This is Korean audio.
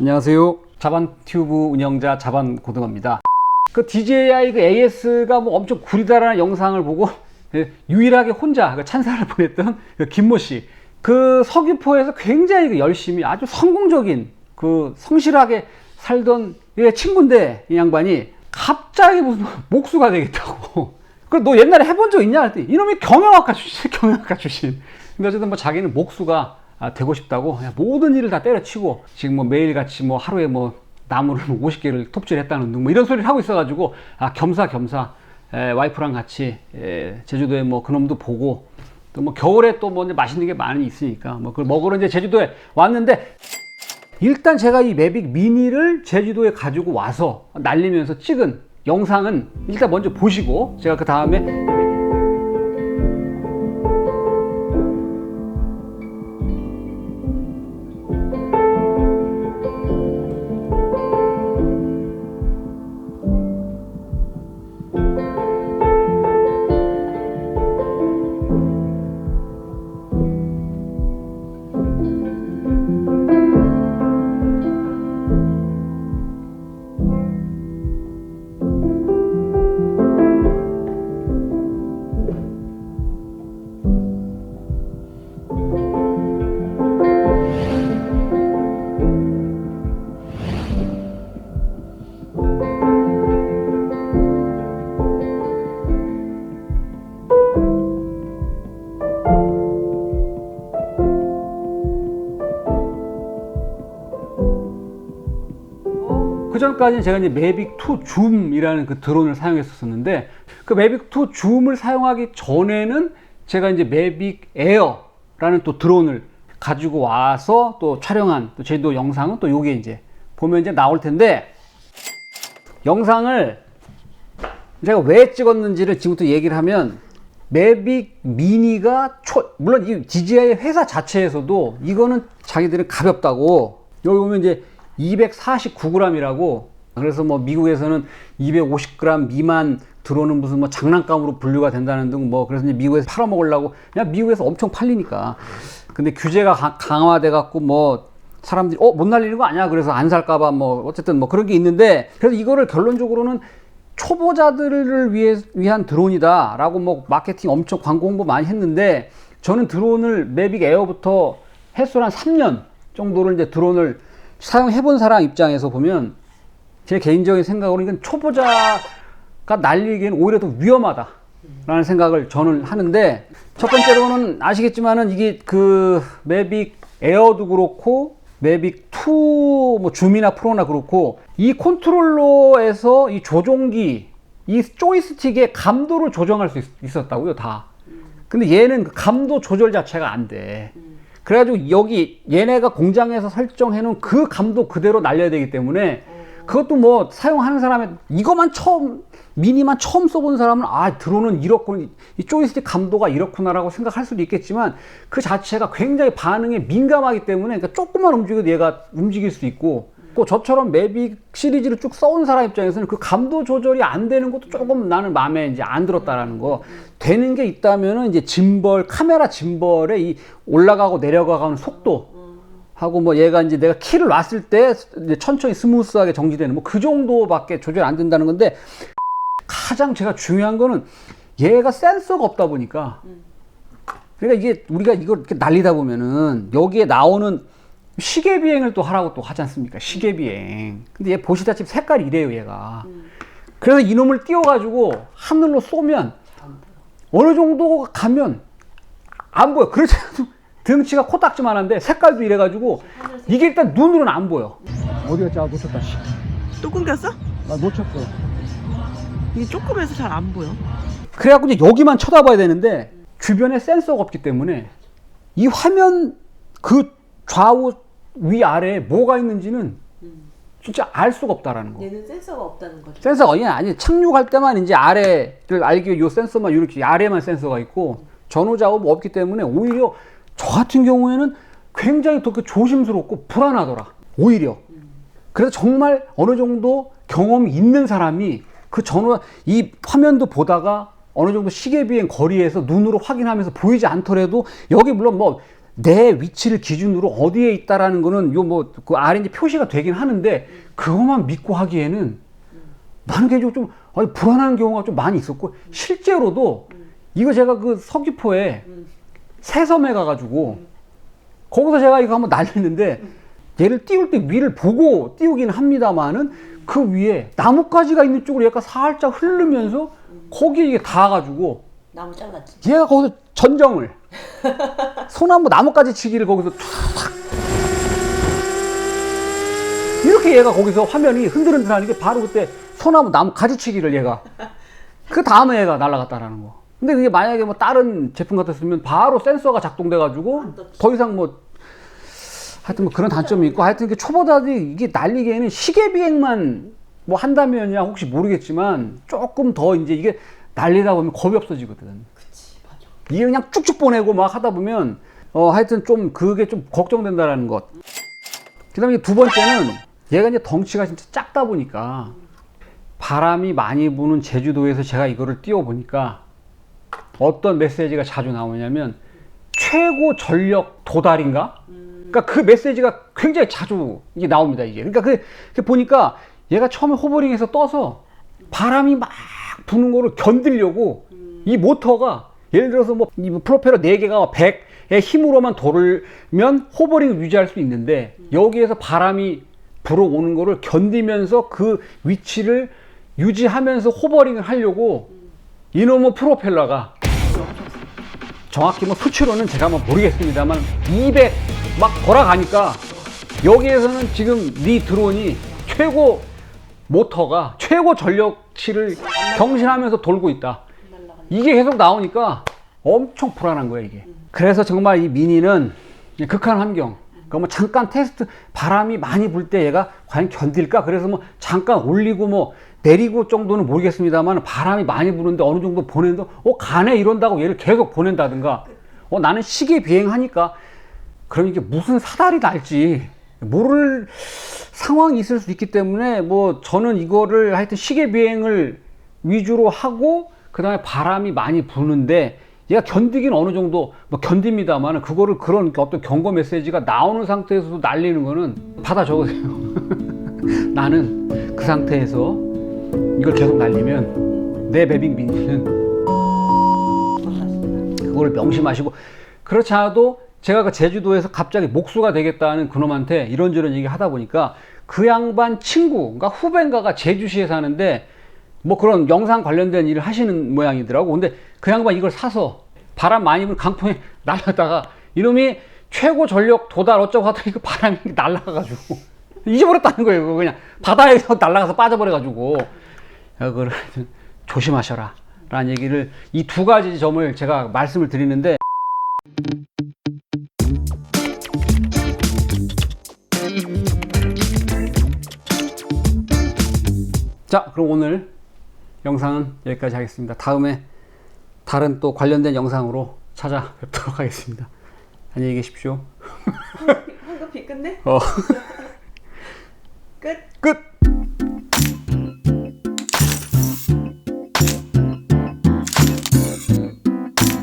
안녕하세요. 자반 튜브 운영자 자반 고등어입니다. 그 DJI 그 AS가 뭐 엄청 구리다라는 영상을 보고 예, 유일하게 혼자 그 찬사를 보냈던 그 김모 씨. 그 서귀포에서 굉장히 그 열심히 아주 성공적인 그 성실하게 살던 예, 친구인데 이 양반이 갑자기 무슨 목수가 되겠다고. 그너 옛날에 해본 적 있냐? 이놈이 경영학과 출신, 경영학과 출신. 근데 어쨌든 뭐 자기는 목수가 아, 되고 싶다고? 모든 일을 다 때려치고 지금 뭐 매일같이 뭐 하루에 뭐 나무를 50개를 톱질했다는 등 뭐 이런 소리를 하고 있어가지고 아 겸사겸사. 에, 와이프랑 같이 에, 제주도에 뭐 그놈도 보고 또 뭐 겨울에 또 뭐 맛있는 게 많이 있으니까 뭐 그걸 먹으러 이제 제주도에 왔는데 일단 제가 이 매빅 미니를 제주도에 가지고 와서 날리면서 찍은 영상은 일단 먼저 보시고 제가 그 다음에 전까지는 제가 이제 매빅 2 줌이라는 그 드론을 사용했었는데 그 매빅 2 줌을 사용하기 전에는 제가 이제 매빅 에어라는 또 드론을 가지고 와서 또 촬영한 또 제주도 영상은 또 요게 이제 보면 이제 나올 텐데 영상을 제가 왜 찍었는지를 지금부터 얘기를 하면 매빅 미니가 초, 물론 이 DJI 회사 자체에서도 이거는 자기들은 가볍다고 여기 보면 이제 249g이라고. 그래서 뭐 미국에서는 250g 미만 들어오는 무슨 뭐 장난감으로 분류가 된다는 등 뭐 그래서 이제 미국에서 팔아먹으려고. 그냥 미국에서 엄청 팔리니까. 근데 규제가 가- 강화돼 갖고 뭐 사람들이 어 못 날리는 거 아니야? 그래서 안 살까봐 뭐 어쨌든 뭐 그런 게 있는데 그래서 이거를 결론적으로는 초보자들을 위해 위한 드론이다라고 뭐 마케팅 엄청 광고 홍보 많이 했는데 저는 드론을 매빅 에어부터 횟수로 한 3년 정도를 이제 드론을 사용해 본 사람 입장에서 보면 제 개인적인 생각으로 이건 초보자가 날리기에는 오히려 더 위험하다 라는 생각을 저는 하는데 첫 번째로는 아시겠지만은 이게 그 매빅 에어도 그렇고 매빅 2뭐 줌이나 프로나 그렇고 이 컨트롤러에서 이 조종기 이 조이스틱의 감도를 조정할 수 있, 었다고요 다 근데 얘는 그 감도 조절 자체가 안 돼. 그래가지고 여기 얘네가 공장에서 설정해 놓은 그 감도 그대로 날려야 되기 때문에 그것도 뭐 사용하는 사람의 이거만 처음 미니만 처음 써본 사람은 아 드론은 이렇구나 이 조이스틱 감도가 이렇구나라고 생각할 수도 있겠지만 그 자체가 굉장히 반응에 민감하기 때문에 그러니까 조금만 움직여도 얘가 움직일 수 있고 그 저처럼 매빅 시리즈를 쭉 써온 사람 입장에서는 그 감도 조절이 안 되는 것도 조금 나는 마음에 이제 안 들었다라는 거 되는 게 있다면은 이제 짐벌 카메라 짐벌의 이 올라가고 내려가는 속도 하고 뭐 얘가 이제 내가 키를 놨을 때 천천히 스무스하게 정지되는 뭐 그 정도밖에 조절 안 된다는 건데 가장 제가 중요한 거는 얘가 센서가 없다 보니까 그러니까 이게 우리가 이걸 이렇게 날리다 보면은 여기에 나오는 시계 비행을 또 하라고 또 하지 않습니까? 시계 비행. 근데 얘 보시다시피 색깔이 이래요, 얘가. 그래서 이놈을 띄워가지고 하늘로 쏘면 어느 정도 가면 안 보여. 그렇지 등치가 코딱지만한데 색깔도 이래가지고 이게 일단 눈으로는 안 보여. 어디 갔지? 아, 놓쳤다. 씨. 또 끊겼어? 나 놓쳤어. 이게 조금해서 잘 안 보여. 그래갖고 이제 여기만 쳐다봐야 되는데 주변에 센서가 없기 때문에 이 화면 그 좌우 위 아래에 뭐가 있는지는 진짜 알 수가 없다라는 거. 얘는 센서가 없다는 거죠. 센서가 아니 아니 착륙할 때만 이제 아래를 알기 위해 요 센서만 이렇게 아래만 센서가 있고 전후 뭐 없기 때문에 오히려 저 같은 경우에는 굉장히 더그 조심스럽고 불안하더라. 오히려 그래서 정말 어느 정도 경험이 있는 사람이 그 전화 이 화면도 보다가 어느 정도 시계 비행 거리에서 눈으로 확인하면서 보이지 않더라도 여기 물론 뭐 내 위치를 기준으로 어디에 있다라는 거는 요 뭐 그 아래 표시가 되긴 하는데 그것만 믿고 하기에는 나는 개인적으로 좀 아니, 불안한 경우가 좀 많이 있었고 실제로도 이거 제가 그 서귀포에 새섬에 가가지고 거기서 제가 이거 한번 날렸는데 얘를 띄울 때 위를 보고 띄우긴 합니다만은 그 위에 나뭇가지가 있는 쪽으로 얘가 살짝 흐르면서 거기에 이게 닿아가지고 나무 잘랐지. 얘가 거기서 전정을 소나무 나뭇가지 치기를 거기서 탁 이렇게 얘가 거기서 화면이 흔들흔들하는 게 바로 그때 소나무 나무 가지치기를 얘가 그 다음에 얘가 날아갔다라는 거. 근데 그게 만약에 뭐 다른 제품 같았으면 바로 센서가 작동돼 가지고. 더 이상 뭐 하여튼 뭐 그런 단점이 있고 하여튼 이게 초보자들이 이게 날리기에는 시계 비행만 뭐 한다면야 혹시 모르겠지만 조금 더 이제 이게 날리다 보면 겁이 없어지거든. 그치, 맞아. 이게 그냥 쭉쭉 보내고 막 하다 보면 어 하여튼 좀 그게 좀 걱정된다라는 것. 그다음에 두 번째는 얘가 이제 덩치가 진짜 작다 보니까 바람이 많이 부는 제주도에서 제가 이거를 띄워 보니까 어떤 메시지가 자주 나오냐면 최고 전력 도달인가? 그러니까 그 메시지가 굉장히 자주 이게 나옵니다 이게. 그러니까 그, 그 보니까 얘가 처음에 호버링에서 떠서 바람이 막 부는 거를 견디려고 이 모터가 예를 들어서 뭐이 프로펠러 4개가 100의 힘으로만 돌면 호버링을 유지할 수 있는데 여기에서 바람이 불어오는 거를 견디면서 그 위치를 유지하면서 호버링을 하려고 이놈의 프로펠러가 정확히 뭐 수치로는 제가 뭐 모르겠습니다만 200 막 돌아가니까 여기에서는 지금 네 드론이 최고 모터가 최고 전력치를 경신하면서 돌고 있다. 이게 계속 나오니까 엄청 불안한 거야 이게. 그래서 정말 이 미니는 극한 환경. 그러니까 뭐 잠깐 테스트 바람이 많이 불 때 얘가 과연 견딜까? 그래서 뭐 잠깐 올리고 뭐 내리고 정도는 모르겠습니다만 바람이 많이 부는데 어느 정도 보낸다. 어 가네 이런다고 얘를 계속 보낸다든가. 어 나는 시계 비행하니까 그럼 이게 무슨 사달이 날지 모를 상황이 있을 수 있기 때문에 뭐 저는 이거를 하여튼 시계 비행을 위주로 하고 그 다음에 바람이 많이 부는데 얘가 견디긴 어느 정도 뭐 견딥니다만 그거를 그런 어떤 경고 메시지가 나오는 상태에서도 날리는 거는 받아 적으세요. 나는 그 상태에서 이걸 계속 날리면 내 매빅 미니는 그걸 명심하시고 그렇지 않아도 제가 그 제주도에서 갑자기 목수가 되겠다는 그놈한테 이런저런 얘기 하다 보니까 그 양반 친구, 그러니까 후배인가가 제주시에 사는데 뭐 그런 영상 관련된 일을 하시는 모양이더라고. 근데 그 양반 이걸 사서 바람 많이 부는 강풍에 날렸다가 이놈이 최고 전력 도달 어쩌고 하더니 그 바람이 날아가가지고 잊어버렸다는 거예요. 그거 그냥 바다에서 날아가서 빠져버려가지고 야, 그걸 조심하셔라. 라는 얘기를 이 두 가지 점을 제가 말씀을 드리는데 자, 그럼 오늘 영상은 여기까지 하겠습니다. 다음에 다른 또 관련된 영상으로 찾아뵙도록 하겠습니다. 안녕히 계십시오. 황급히 끝내? 어, 끝? 끝!